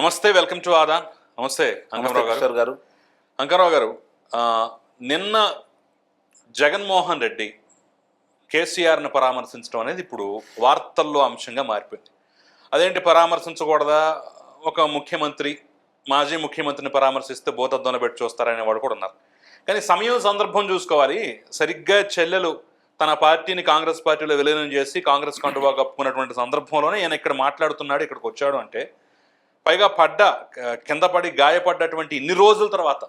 నమస్తే welcome to ఆదా నమస్తే అంకమరావు గారు. కిషోర్ గారు నిన్న జగన్మోహన్ రెడ్డి కేసీఆర్ని పరామర్శించడం అనేది ఇప్పుడు వార్తల్లో అంశంగా మారిపోయింది. అదేంటి పరామర్శించకూడదా? ఒక ముఖ్యమంత్రి మాజీ ముఖ్యమంత్రిని పరామర్శిస్తే భూతద్దంలో పెట్టి చూస్తారనే వాడు కూడా ఉన్నారు. కానీ సమయం సందర్భం చూసుకోవాలి. సరిగ్గా చెల్లెలు తన పార్టీని కాంగ్రెస్ పార్టీలో విలీనం చేసి కాంగ్రెస్ కండువా కప్పుకున్నటువంటి సందర్భంలోనే ఈయన ఇక్కడ మాట్లాడుతున్నాడు ఇక్కడికి వచ్చాడు అంటే పైగా పడ్డ కింద పడి గాయపడ్డటువంటి ఇన్ని రోజుల తర్వాత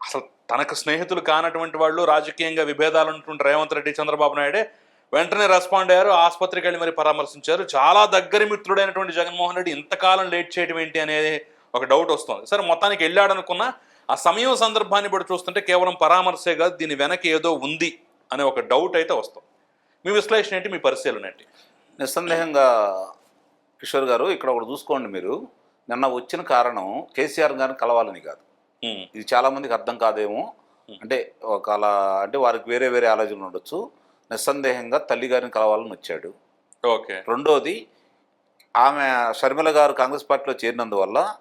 అసలు తనకు స్నేహితులు కానటువంటి వాళ్ళు రాజకీయంగా విభేదాలు ఉన్నటువంటి రేవంత్ రెడ్డి చంద్రబాబు నాయుడే వెంటనే రెస్పాండ్ అయ్యారు ఆసుపత్రికి వెళ్ళి మరి పరామర్శించారు. చాలా దగ్గరి మిత్రుడైనటువంటి జగన్మోహన్ రెడ్డి ఇంతకాలం లేట్ చేయడం ఏంటి అనేది ఒక డౌట్ వస్తుంది. సరే మొత్తానికి వెళ్ళాడనుకున్న ఆ సమయం సందర్భాన్ని బట్టి చూస్తుంటే కేవలం పరామర్శే కాదు దీని వెనక ఏదో ఉంది అనే ఒక డౌట్ అయితే వస్తుంది. మీ విశ్లేషణ ఏంటి? మీ పరిశీలన ఏంటి? నిస్సందేహంగా కిషోర్ గారు ఇక్కడ ఒకటి చూసుకోండి మీరు. నిన్న వచ్చిన కారణం కేసీఆర్ గారిని కలవాలని కాదు. ఇది చాలా మందికి అర్థం కాదేమో. అంటే ఒక అలా అంటే వారికి వేరే వేరే ఆలోచనలు ఉండొచ్చు. నిస్సందేహంగా తల్లి గారిని కలవాలని వచ్చాడు. ఓకే. రెండోది ఆమె షర్మిల గారు కాంగ్రెస్ పార్టీలో చేరినందువల్ల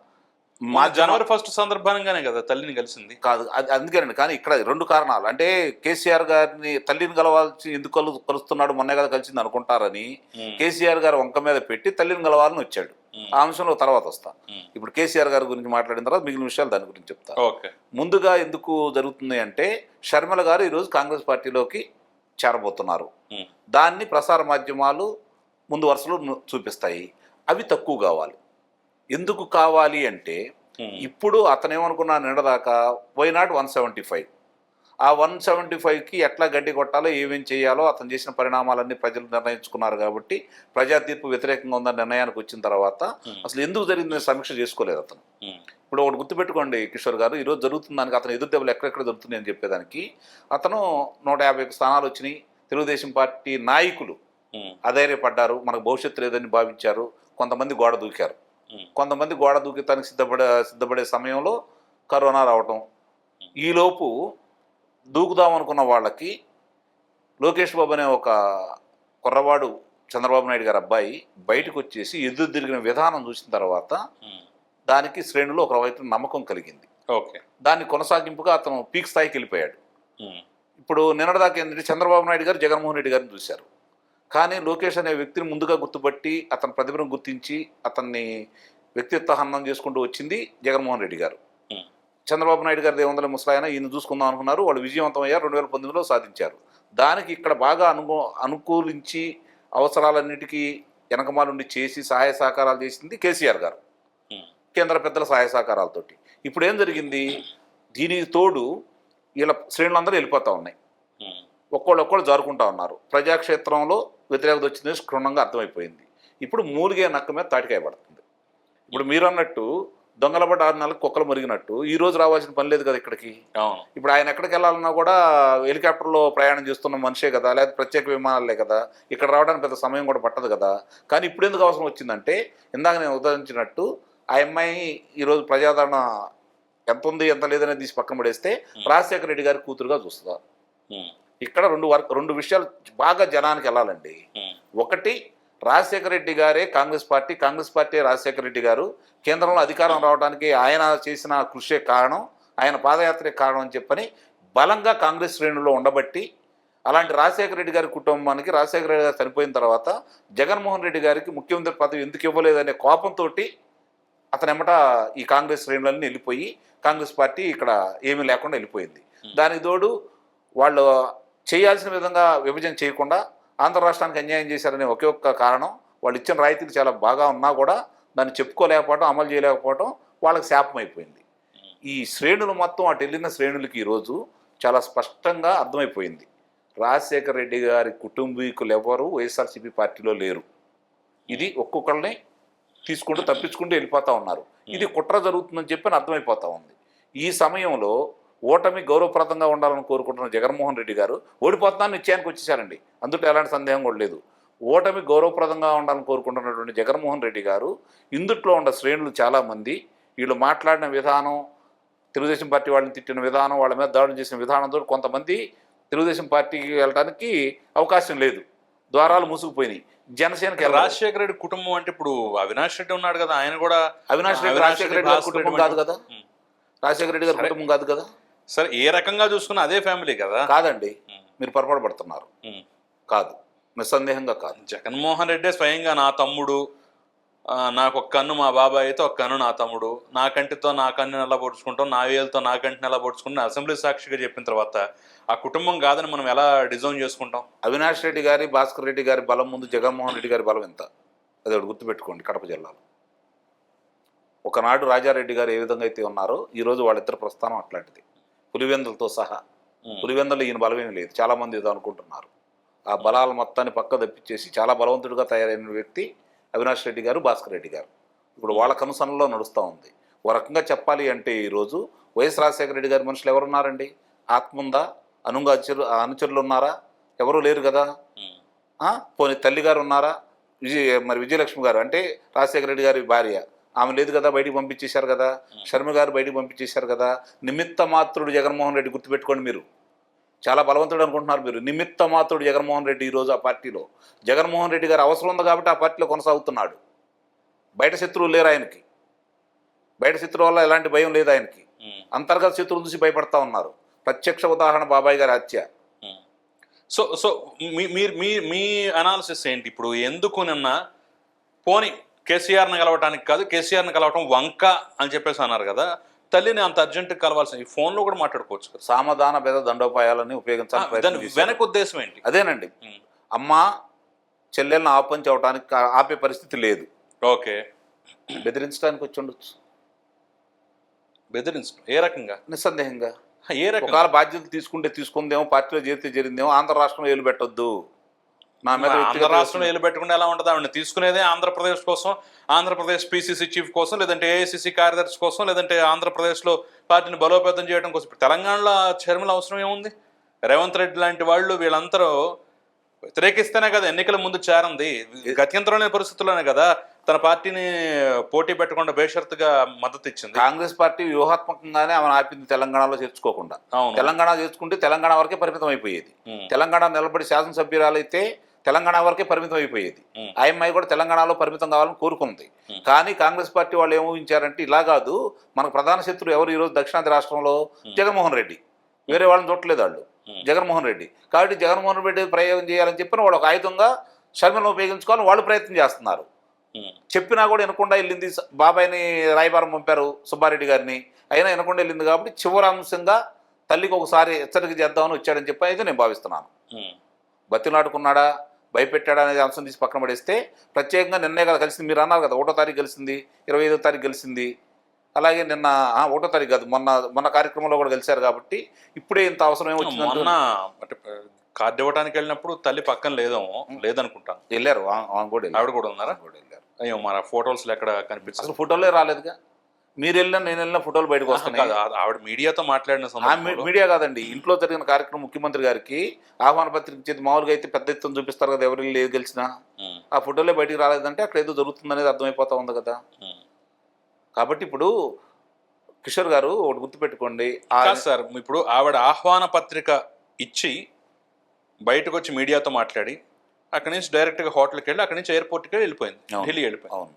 మా జనవరి ఫస్ట్ సందర్భంగానే కదా తల్లిని కలిసింది. కాదు అది అందుకేనండి. కానీ ఇక్కడ రెండు కారణాలు. అంటే కేసీఆర్ గారిని తల్లిని కలవాల్సి ఎందుకు కలు కలుస్తున్నాడు మొన్నే కదా కలిసింది అనుకుంటారని కేసీఆర్ గారు వంక మీద పెట్టి తల్లిని కలవాలని వచ్చాడు. ఆ అంశంలో తర్వాత వస్తా. ఇప్పుడు కేసీఆర్ గారి గురించి మాట్లాడిన తర్వాత మిగిలిన విషయాలు దాని గురించి చెప్తా. ఓకే. ముందుగా ఎందుకు జరుగుతుంది అంటే షర్మిల గారు ఈరోజు కాంగ్రెస్ పార్టీలోకి చేరబోతున్నారు. దాన్ని ప్రసార మాధ్యమాలు ముందు వరుసలో చూపిస్తాయి. అవి తక్కువ కావాలి. ఎందుకు కావాలి అంటే ఇప్పుడు అతను ఏమనుకున్నా నిన్నదాకా why not one seventy five ఆ వన్ సెవెంటీ ఫైవ్కి ఎట్లా గడ్డి కొట్టాలో ఏమేం చేయాలో అతను చేసిన పరిణామాలన్నీ ప్రజలు నిర్ణయించుకున్నారు కాబట్టి ప్రజా తీర్పు వ్యతిరేకంగా ఉందన్న నిర్ణయానికి వచ్చిన తర్వాత అసలు ఎందుకు జరిగిందని సమీక్ష చేసుకోలేదు అతను. ఇప్పుడు ఒకటి గుర్తుపెట్టుకోండి కిషోర్ గారు ఈరోజు జరుగుతుంది దానికి అతను ఎదురు దెబ్బలు ఎక్కడెక్కడ జరుగుతున్నాయి అని చెప్పేదానికి అతను నూట యాభై స్థానాలు వచ్చినాయి. తెలుగుదేశం పార్టీ నాయకులు అధైర్యపడ్డారు మనకు భవిష్యత్తు లేదని భావించారు కొంతమంది గోడ దూకారు. కొంతమంది గోడ దూకితానికి సిద్ధపడే సిద్ధపడే సమయంలో కరోనా రావటం. ఈలోపు దూకుదాం అనుకున్న వాళ్ళకి లోకేష్ బాబు అనే ఒక కుర్రవాడు చంద్రబాబు నాయుడు గారి అబ్బాయి బయటకు వచ్చేసి ఎదురు తిరిగిన విధానం చూసిన తర్వాత దానికి శ్రేణులో ఒక వైపు నమ్మకం కలిగింది. ఓకే. దాన్ని కొనసాగింపుగా అతను పీక్ స్థాయికి వెళ్ళిపోయాడు. ఇప్పుడు నిన్నటిదాకా ఏంటంటే చంద్రబాబు నాయుడు గారు జగన్మోహన్ రెడ్డి గారిని చూశారు. కానీ లోకేష్ అనే వ్యక్తిని ముందుగా గుర్తుపట్టి అతని ప్రతిభను గుర్తించి అతన్ని వ్యక్తిత్వ హననం చేసుకుంటూ వచ్చింది జగన్మోహన్ రెడ్డి గారు. చంద్రబాబు నాయుడు గారి దేవందల ముసలాయన ఈయన చూసుకుందాం అనుకున్నారు. వాళ్ళు విజయవంతం అయ్యారు రెండు వేల పంతొమ్మిదిలో సాధించారు. దానికి ఇక్కడ బాగా అనుకూ అనుకూలించి అవసరాలన్నిటికీ వెనకమాలుండి చేసి సహాయ సహకారాలు చేసింది కేసీఆర్ గారు. కేంద్ర పెద్దల సహాయ సహకారాలతోటి. ఇప్పుడు ఏం జరిగింది? దీనికి తోడు వీళ్ళ శ్రేణులందరూ వెళ్ళిపోతూ ఉన్నాయి. ఒక్కోళ్ళు ఒక్కళ్ళు జారుకుంటా ఉన్నారు. ప్రజాక్షేత్రంలో వ్యతిరేకత వచ్చింది క్షుణ్ణంగా అర్థమైపోయింది. ఇప్పుడు మూలిగే నక్క మీద తాటికాయ పడుతుంది. ఇప్పుడు మీరు అన్నట్టు దొంగల పడ్డ ఆరు నెలలకు కుక్కలు మురిగినట్టు ఈ రోజు రావాల్సిన పని లేదు కదా ఇక్కడికి? అవును. ఇప్పుడు ఆయన ఎక్కడికి వెళ్ళాలన్నా కూడా హెలికాప్టర్లో ప్రయాణం చేస్తున్న మనిషే కదా లేదా ప్రత్యేక విమానాలే కదా ఇక్కడ రావడానికి పెద్ద సమయం కూడా పట్టదు కదా. కానీ ఇప్పుడు ఎందుకు అవసరం వచ్చిందంటే ఇందాక నేను ఉదాహరించినట్టు ఆ అమ్మాయి ఈరోజు ప్రజాదరణ ఎంత ఉంది ఎంత లేదనేది తీసి పక్కన పడేస్తే రాజశేఖర రెడ్డి గారి కూతురుగా చూస్తుందా? ఉమ్, ఇక్కడ రెండు వర్క్ రెండు విషయాలు బాగా జనానికి వెళ్ళాలండి. ఒకటి రాజశేఖర రెడ్డి గారే Congress party Congress party Rajasekhara Reddy garu. కేంద్రంలో అధికారం రావడానికి ఆయన చేసిన కృషే కారణం ఆయన పాదయాత్రే కారణం అని చెప్పని బలంగా కాంగ్రెస్ శ్రేణుల్లో ఉండబట్టి అలాంటి రాజశేఖర రెడ్డి గారి కుటుంబానికి రాజశేఖర రెడ్డి గారు చనిపోయిన తర్వాత జగన్మోహన్ రెడ్డి గారికి ముఖ్యమంత్రి పదవి ఎందుకు ఇవ్వలేదనే కోపంతో అతను ఎమ్మట ఈ కాంగ్రెస్ శ్రేణులన్నీ వెళ్ళిపోయి కాంగ్రెస్ పార్టీ ఇక్కడ ఏమీ లేకుండా వెళ్ళిపోయింది. దానికి తోడు వాళ్ళు చేయాల్సిన విధంగా విభజన చేయకుండా ఆంధ్ర రాష్ట్రానికి అన్యాయం చేశారనే ఒకే ఒక్క కారణం వాళ్ళు ఇచ్చిన రాయితీలు చాలా బాగా ఉన్నా కూడా దాన్ని చెప్పుకోలేకపోవడం అమలు చేయలేకపోవడం వాళ్ళకి శాపం అయిపోయింది ఈ శ్రేణులు మొత్తం అటు వెళ్ళిన శ్రేణులకి ఈరోజు చాలా స్పష్టంగా అర్థమైపోయింది. రాజశేఖర రెడ్డి గారి కుటుంబీకులు ఎవరు వైఎస్ఆర్సీపీ పార్టీలో లేరు. ఇది ఒక్కొక్కరిని తీసుకుంటూ తప్పించుకుంటూ వెళ్ళిపోతూ ఉన్నారు. ఇది కుట్ర జరుగుతుందని చెప్పి అర్థమైపోతూ ఉంది. ఈ సమయంలో ఓటమి గౌరవప్రదంగా ఉండాలని కోరుకుంటున్న జగన్మోహన్ రెడ్డి గారు ఓడిపోతున్నాను నిశ్చయానికి వచ్చేసారండి. అందులో ఎలాంటి సందేహం కూడా లేదు. ఓటమి గౌరవప్రదంగా ఉండాలని కోరుకుంటున్నటువంటి జగన్మోహన్ రెడ్డి గారు ఇందుట్లో ఉన్న శ్రేణులు చాలామంది వీళ్ళు మాట్లాడిన విధానం తెలుగుదేశం పార్టీ వాళ్ళని తిట్టిన విధానం వాళ్ళ మీద దాడులు చేసిన విధానంతో కొంతమంది తెలుగుదేశం పార్టీకి వెళ్ళడానికి అవకాశం లేదు. ద్వారాలు మూసుకుపోయినాయి. జనసేనకి. రాజశేఖర రెడ్డి కుటుంబం అంటే ఇప్పుడు అవినాష్ రెడ్డి ఉన్నాడు కదా ఆయన కూడా అవినాష్ రెడ్డి రాజశేఖర రెడ్డి కుటుంబం కాదు కదా. రాజశేఖర రెడ్డి గారి కుటుంబం కాదు కదా. సరే ఏ రకంగా చూసుకున్నా అదే ఫ్యామిలీ కదా? కాదండి. మీరు పొరపాటు పడుతున్నారు. కాదు. నిస్సందేహంగా కాదు. జగన్మోహన్ రెడ్డి స్వయంగా నా తమ్ముడు నాకు ఒక కన్ను మా బాబాయ్ అయితే ఒక కన్ను నా తమ్ముడు. నా కంటితో నా కన్ను ఎలా పొడుచుకుంటాం నా వేలతో నా కంటిని ఎలా పొడుచుకుంటాం అసెంబ్లీ సాక్షిగా చెప్పిన తర్వాత ఆ కుటుంబం కాదని మనం ఎలా డిజైన్ చేసుకుంటాం? అవినాష్ రెడ్డి గారి భాస్కర్ రెడ్డి గారి బలం ముందు జగన్మోహన్ రెడ్డి గారి బలం ఎంత? అది ఒకటి గుర్తుపెట్టుకోండి కడప జిల్లాలో. ఒకనాడు రాజారెడ్డి గారు ఏ విధంగా అయితే ఉన్నారో ఈరోజు వాళ్ళిద్దరు ప్రస్థానం అట్లాంటిది. పులివెందులతో సహా. పులివెందులు ఈయన బలమేమి లేదు. చాలామంది ఏదో అనుకుంటున్నారు. ఆ బలాల మొత్తాన్ని పక్క తప్పించేసి చాలా బలవంతుడిగా తయారైన వ్యక్తి అవినాష్ రెడ్డి గారు భాస్కర్ రెడ్డి గారు. ఇప్పుడు వాళ్ళ కనుసనలో నడుస్తూ ఉంది. ఓ రకంగా చెప్పాలి అంటే ఈరోజు వైఎస్ రాజశేఖర రెడ్డి గారి మనుషులు ఎవరున్నారండి? ఆత్మ ఉందా అనుంగా అనుచరు అనుచరులు ఉన్నారా? ఎవరు లేరు కదా? పోనీ తల్లి గారు ఉన్నారా? విజయ మరి విజయలక్ష్మి గారు అంటే రాజశేఖర రెడ్డి గారి భార్య. ఆమె లేదు కదా బయటికి పంపించేశారు కదా. శర్మ గారు బయటికి పంపించేశారు కదా. నిమిత్త మాత్రుడు జగన్మోహన్ రెడ్డి గుర్తుపెట్టుకోండి మీరు. చాలా బలవంతుడు అనుకుంటున్నారు మీరు. నిమిత్త మాత్రుడు జగన్మోహన్ రెడ్డి ఈరోజు ఆ పార్టీలో. జగన్మోహన్ రెడ్డి గారు అవసరం ఉంది కాబట్టి ఆ పార్టీలో కొనసాగుతున్నాడు. బయట శత్రువులు లేరు ఆయనకి. బయట శత్రువు వల్ల ఎలాంటి భయం లేదు ఆయనకి. అంతర్గత శత్రువులు చూసి భయపడతా ఉన్నారు. ప్రత్యక్ష ఉదాహరణ బాబాయ్ గారి హత్య. సో సో మీ మీరు మీ మీ అనాలిసిస్ ఏంటి ఇప్పుడు? ఎందుకు నిన్న పోని కేసీఆర్ని కలవటానికి కాదు కేసీఆర్ని కలవటం వంక అని చెప్పేసి అన్నారు కదా. తల్లిని అంత అర్జెంట్ కలవాల్సిన ఈ ఫోన్లో కూడా మాట్లాడుకోవచ్చు సామధాన భేద దండోపాయాలని దాని చేశారు. వెనక ఉద్దేశం ఏంటి? అదేనండి. అమ్మ చెల్లెలను ఆపంచి అవటానికి కా- ఆపే పరిస్థితి లేదు. ఓకే. బెదిరించడానికి వచ్చి ఉండొచ్చు. బెదిరించడం? ఏ రకంగా? నిస్సందేహంగా. ఏ రకంగా? ఒకవేళ బాధ్యతలు తీసుకుంటే తీసుకుందేమో పార్టీలో చేరితే జరిగిందేమో ఆంధ్ర రాష్ట్రంలో ఏలు పెట్టొద్దు. నా మీద ఆంధ్ర రాష్ట్రంలో ఏలు పెట్టుకుంటే ఎలా ఉంటుంది? ఆవిడ తీసుకునేదే ఆంధ్రప్రదేశ్ కోసం ఆంధ్రప్రదేశ్ పిసిసి చీఫ్ కోసం లేదంటే ఏఐసిసి కార్యదర్శి కోసం లేదంటే ఆంధ్రప్రదేశ్లో పార్టీని బలోపేతం చేయడం కోసం. తెలంగాణలో చర్మల అవసరం ఏముంది? రేవంత్ రెడ్డి లాంటి వాళ్ళు వీళ్ళందరూ వ్యతిరేకిస్తేనే కదా ఎన్నికల ముందు చేరంది. గత్యంతరం లేని పరిస్థితుల్లోనే కదా తన పార్టీని పోటీ పెట్టకుండా బేషరతుగా మద్దతు ఇచ్చింది. కాంగ్రెస్ పార్టీ వ్యూహాత్మకంగానే ఆమెను ఆపింది తెలంగాణలో చేర్చుకోకుండా. తెలంగాణ చేర్చుకుంటే తెలంగాణ వరకే పరిమితం అయిపోయేది. తెలంగాణ నిలబడి శాసనసభ్యురాలైతే తెలంగాణ వరకే పరిమితం అయిపోయేది. అమ్మాయి కూడా తెలంగాణలో పరిమితం కావాలని కోరుకుంది. కానీ కాంగ్రెస్ పార్టీ వాళ్ళు ఏం ఊహించారంటే ఇలా కాదు మనకు ప్రధాన శత్రువు ఎవరు ఈరోజు దక్షిణాది రాష్ట్రంలో? జగన్మోహన్ రెడ్డి. వేరే వాళ్ళని చూడలేదు వాళ్ళు. జగన్మోహన్ రెడ్డి. కాబట్టి జగన్మోహన్ రెడ్డి ప్రయోగం చేయాలని చెప్పిన వాళ్ళు ఒక ఆయుధంగా షర్మిలను ఉపయోగించుకోవాలని వాళ్ళు ప్రయత్నం చేస్తున్నారు. చెప్పినా కూడా వినకుండా వెళ్ళింది బాబాయ్ని రాయబారం పంపారు సుబ్బారెడ్డి గారిని. అయినా వినకుండా వెళ్ళింది కాబట్టి చివరి అంశంగా తల్లికి ఒకసారి హెచ్చరిక చేద్దామని వచ్చాడని చెప్పి అయితే నేను భావిస్తున్నాను. బతిలాడుకున్నాడా? భయపెట్టాడా అనేది అంశం తీసి పక్కన పడేస్తే ప్రత్యేకంగా నిన్నే కదా కలిసింది మీరు అన్నారు కదా ఒకటో తారీఖు కలిసింది ఇరవై ఐదో తారీఖు కలిసింది అలాగే నిన్న ఆ, ఒకటో తారీఖు కాదు మొన్న మొన్న కార్యక్రమంలో కూడా కలిశారు కాబట్టి ఇప్పుడే ఇంత అవసరం ఏమొచ్చిందంటే మొన్న కార్డు ఇవ్వడానికి వెళ్ళినప్పుడు తల్లి పక్కన లేదేమో లేదనుకుంటాను. వెళ్ళారు ఆమె కూడా. ఆవిడ కూడా ఉన్నారా? కూడా వెళ్ళారు. అయ్యో మన ఫోటోస్ ఎక్కడ కనిపిస్తుంది అసలు ఫోటోలే రాలేదుగా. మీరు వెళ్ళినా నేను వెళ్ళినా ఫోటోలు బయటకు ఆ- ఆవిడ మీడియాతో మాట్లాడిన మీడియా కాదండి. ఇంట్లో జరిగిన కార్యక్రమం ముఖ్యమంత్రి గారికి ఆహ్వాన పత్రిక ఇచ్చేది మామూలుగా అయితే పెద్ద ఎత్తున చూపిస్తారు కదా ఎవరు ఏది గెలిచినా. ఆ ఫోటోలే బయటికి రాలేదంటే అక్కడ ఏదో జరుగుతుందనేది అర్థమైపోతా ఉంది కదా. కాబట్టి ఇప్పుడు కిషోర్ గారు ఒకటి గుర్తుపెట్టుకోండి సార్ ఇప్పుడు ఆవిడ ఆహ్వాన పత్రిక ఇచ్చి బయటకు వచ్చి మీడియాతో మాట్లాడి అక్కడి నుంచి డైరెక్ట్గా హోటల్కి వెళ్ళి అక్కడి నుంచి ఎయిర్పోర్ట్కి వెళ్ళి వెళ్ళిపోయింది. ఢిల్లీ వెళ్ళిపోయింది. అవును.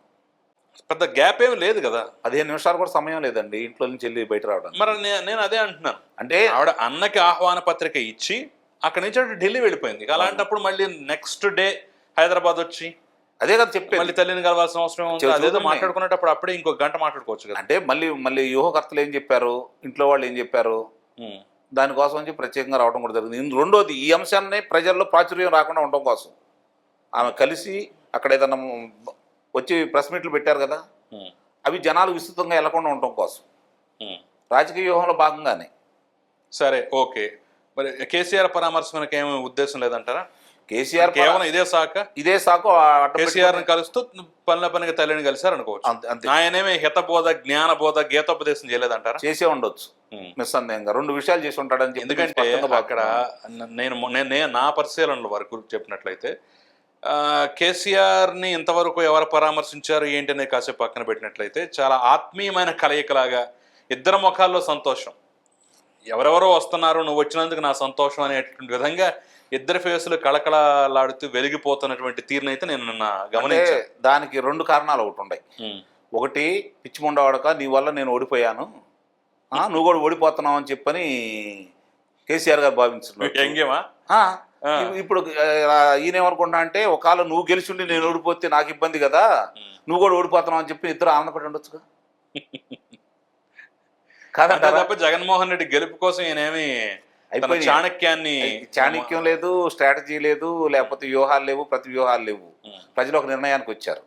పెద్ద గ్యాప్ ఏమి లేదు కదా. పదిహేను నిమిషాలు కూడా సమయం లేదండి. ఇంట్లో నుంచి వెళ్ళి బయట రావడానికి. మరి నేను అదే అంటున్నాను. అంటే ఆవిడ అన్నకి ఆహ్వాన పత్రిక ఇచ్చి అక్కడి నుంచి అటు ఢిల్లీ వెళ్ళిపోయింది. అలాంటప్పుడు మళ్ళీ నెక్స్ట్ డే హైదరాబాద్ వచ్చి అదే కదా చెప్పేది. మళ్ళీ తల్లిని కలవాల్సిన అవసరం ఉంది అదేదో. మాట్లాడుకునేటప్పుడు అప్పుడే ఇంకో గంట మాట్లాడుకోవచ్చు కదా. అంటే మళ్ళీ మళ్ళీ వ్యూహకర్తలు ఏం చెప్పారు? ఇంట్లో వాళ్ళు ఏం చెప్పారు? దానికోసం చెప్పి ప్రత్యేకంగా రావడం కూడా జరిగింది. రెండోది ఈ అంశాన్ని ప్రజల్లో ప్రాచుర్యం రాకుండా ఉండడం కోసం. ఆమె కలిసి అక్కడ ఏదన్నా వచ్చి ప్రెస్ మీట్లు పెట్టారు కదా? అవి జనాలు విస్తృతంగా వెళ్ళకుండా ఉండడం కోసం. రాజకీయ వ్యూహంలో భాగంగానే. సరే ఓకే. మరి కేసీఆర్ పరామర్శ మనకి ఏమి ఉద్దేశం లేదంటారా? కేసీఆర్ కేవలం ఇదే సాక? ఇదే సాకు అడ్డం కేసీఆర్ కలుస్తూ పనుల పనిగా తల్లిని కలిశారు అనుకోవచ్చు. ఆయనేమి హితబోధ జ్ఞానబోధ గీతోపదేశం చేయలేదంటారా? చేసే ఉండొచ్చు. నిస్సందేహంగా. రెండు విషయాలు చేసి ఉంటాడని ఎందుకంటే అక్కడ నేను నేను నా పరిశీలనల వరకు చెప్పినట్లయితే కేసీఆర్ని ఇంతవరకు ఎవరు పరామర్శించారు ఏంటి అనేది కాసేపు పక్కన పెట్టినట్లయితే చాలా ఆత్మీయమైన కలయికలాగా ఇద్దరు ముఖాల్లో సంతోషం. ఎవరెవరో వస్తున్నారు నువ్వు వచ్చినందుకు నా సంతోషం అనేటువంటి విధంగా ఇద్దరి ఫేసులు కళకళలాడుతూ వెలిగిపోతున్నటువంటి తీరునైతే నేను నిన్న అంటే గమనించాను దానికి రెండు కారణాలు ఒకటి ఉన్నాయి ఒకటి పిచ్చిముండవాడక నీ వల్ల నేను ఓడిపోయాను. ఆ, నువ్వు కూడా ఓడిపోతున్నావు అని చెప్పని కేసీఆర్ గారు భావించున్నారు ఎంగేమా? ఇప్పుడు ఈయన ఏమనుకుంటా అంటే ఒకవేళ నువ్వు గెలిచిండి నేను ఓడిపోతే నాకు ఇబ్బంది కదా. నువ్వు కూడా ఓడిపోతున్నావు అని చెప్పి ఇద్దరు ఆనందపడి ఉండొచ్చుగా? కాదంటారా? తప్ప జగన్మోహన్ రెడ్డి గెలుపు కోసం ఈయనేమి. చాణక్యాన్ని చాణక్యం లేదు స్ట్రాటజీ లేదు లేకపోతే వ్యూహాలు లేవు ప్రతి వ్యూహాలు లేవు. ప్రజలు ఒక నిర్ణయానికి వచ్చారు.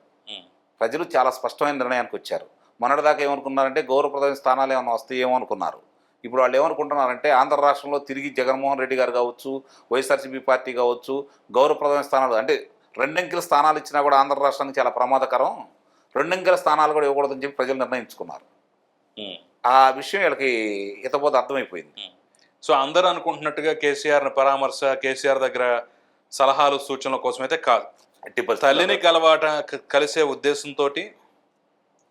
ప్రజలు చాలా స్పష్టమైన నిర్ణయానికి వచ్చారు. మొన్నటిదాకా ఏమనుకున్నారంటే గౌరవప్రదమైన స్థానాలు ఏమైనా వస్తాయేమో అనుకున్నారు ఇప్పుడు వాళ్ళు ఏమనుకుంటున్నారంటే ఆంధ్ర రాష్ట్రంలో తిరిగి జగన్మోహన్ రెడ్డి గారు కావచ్చు వైఎస్ఆర్సీపీ పార్టీ కావచ్చు గౌరవప్రదమైన స్థానాలు అంటే రెండంకెల స్థానాలు ఇచ్చినా కూడా ఆంధ్ర రాష్ట్రానికి చాలా ప్రమాదకరం. రెండంకెల స్థానాలు కూడా ఇవ్వకూడదని చెప్పి ప్రజలు నిర్ణయించుకున్నారు. ఆ విషయం వీళ్ళకి ఇతపోతే అర్థమైపోయింది. సో అందరూ అనుకుంటున్నట్టుగా కేసీఆర్ పరామర్శ కేసీఆర్ దగ్గర సలహాలు సూచనల కోసం అయితే కాదు. తల్లిని కలవాట కలిసే ఉద్దేశంతో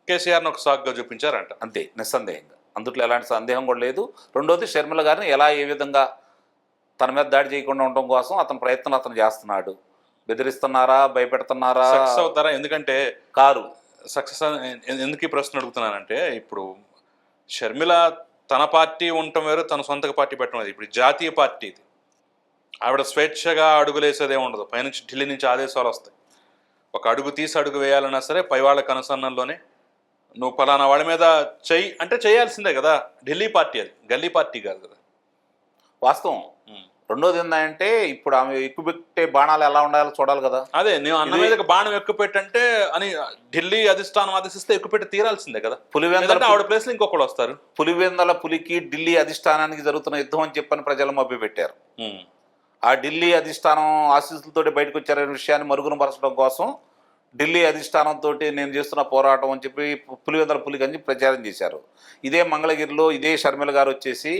కేసీఆర్ని ఒక సాగ్గా చూపించారంట. అంతే నిస్సందేహంగా. అందుట్లో ఎలాంటి సందేహం కూడా లేదు. రెండోది షర్మిల గారిని ఎలా ఏ విధంగా తన మీద దాడి చేయకుండా ఉండడం కోసం అతని ప్రయత్నం అతను చేస్తున్నాడు. బెదిరిస్తున్నారా భయపెడుతున్నారా? సక్సెస్ అవుతారా? ఎందుకంటే కారు. సక్సెస్ ఎందుకు ఈ ప్రశ్న అడుగుతున్నానంటే ఇప్పుడు షర్మిల తన పార్టీ ఉండటం వేరు తన సొంత పార్టీ పెట్టడం. ఇప్పుడు జాతీయ పార్టీ ఇది. ఆవిడ స్వేచ్ఛగా అడుగులేసేదే ఉండదు. పైనుంచి ఢిల్లీ నుంచి ఆదేశాలు వస్తాయి. ఒక అడుగు తీసి అడుగు వేయాలన్నా సరే పై వాళ్ళ కనుసన్నల్లోనే నువ్వు ఫలానా వాడి మీద చెయ్యి అంటే చేయాల్సిందే కదా. ఢిల్లీ పార్టీ అది. గల్లీ పార్టీ కాదు కదా. వాస్తవం. రెండోది ఏంటంటే ఇప్పుడు ఆమె ఎక్కువ పెట్టే బాణాలు ఎలా ఉండాలో చూడాలి కదా. అదే నేను అన్న మీదకి బాణం ఎక్కువ పెట్టంటే అని ఢిల్లీ అధిష్టానం ఆదేశిస్తే ఎక్కువ పెట్టి తీరాల్సిందే కదా. పులివెందల ఆవిడ ప్లేస్లో ఇంకొకళ్ళు వస్తారు. పులివెందల పులికి ఢిల్లీ అధిష్టానానికి జరుగుతున్న యుద్ధం అని చెప్పని ప్రజలు మభ్య పెట్టారు. ఆ ఢిల్లీ అధిష్టానం ఆశీస్సులతోటి బయటకు వచ్చారనే విషయాన్ని మరుగున పరచడం కోసం ఢిల్లీ అధిష్టానంతో నేను చేస్తున్న పోరాటం అని చెప్పి పులివెందల పులికి అని ప్రచారం చేశారు. ఇదే మంగళగిరిలో ఇదే షర్మిల గారు వచ్చేసి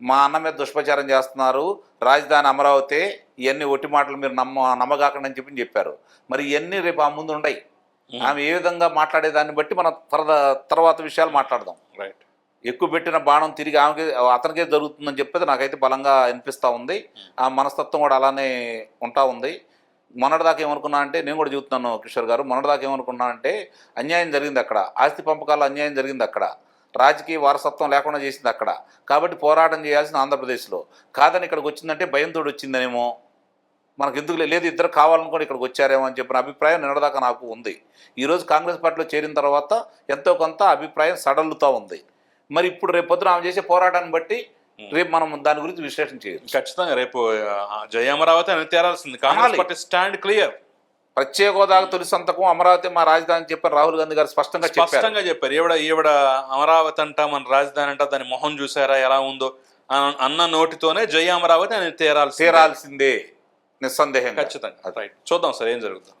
మా అన్న మీద దుష్ప్రచారం చేస్తున్నారు. రాజధాని అమరావతి ఇవన్నీ ఒట్టి మాటలు మీరు నమ్మ నమ్మగాకండి అని చెప్పి చెప్పారు. మరి ఇవన్నీ రేపు ఆ ముందు ఉండయి ఆమె ఏ విధంగా మాట్లాడేదాన్ని బట్టి మనం తర్వాత విషయాలు మాట్లాడదాం. రైట్ ఎక్కువ పెట్టిన బాణం తిరిగి ఆమెకి అతనికే జరుగుతుందని చెప్పేది నాకైతే బలంగా అనిపిస్తూ ఉంది. ఆ మనస్తత్వం కూడా అలానే ఉంటా ఉంది. మొన్నటిదాకా ఏమనుకున్నా అంటే నేను కూడా చూస్తున్నాను కిషోర్ గారు మొన్నటిదాకా ఏమనుకున్నా అంటే అన్యాయం జరిగింది అక్కడ. ఆస్తి పంపకాల అన్యాయం జరిగింది అక్కడ. రాజకీయ వారసత్వం లేకుండా చేసింది అక్కడ. కాబట్టి పోరాటం చేయాల్సిన ఆంధ్రప్రదేశ్లో. కాదని ఇక్కడికి వచ్చిందంటే భయంతో వచ్చిందనేమో మనకు ఎందుకు లేదు ఇద్దరు కావాలనుకోని ఇక్కడికి వచ్చారేమో అని చెప్పిన అభిప్రాయం నిన్నదాకా నాకు ఉంది. ఈరోజు కాంగ్రెస్ పార్టీలో చేరిన తర్వాత ఎంతో కొంత అభిప్రాయం సడలుతూ ఉంది. మరి ఇప్పుడు రేపు పొద్దున ఆమె చేసే పోరాటాన్ని బట్టి రేపు మనం దాని గురించి విశ్లేషణ చేయొచ్చు. ఖచ్చితంగా రేపు జయ అమరావతి అని తేరాల్సింది. కాంగ్రెస్. Party stand clear. ప్రత్యేక హోదాకు తొలి సంతకం అమరావతి మా రాజధాని చెప్పారు రాహుల్ గాంధీ గారు స్పష్టంగా స్పష్టంగా చెప్పారు. ఈవిడ ఈవిడ అమరావతి అంట మన రాజధాని అంట దాని మొహం చూసారా ఎలా ఉందో అన్న- నోటితోనే జయ అమరావతి అని తేరాల్సి తీరాల్సిందే. నిస్సందేహంగా. ఖచ్చితంగా. రైట్ చూద్దాం సార్ ఏం జరుగుతుంది.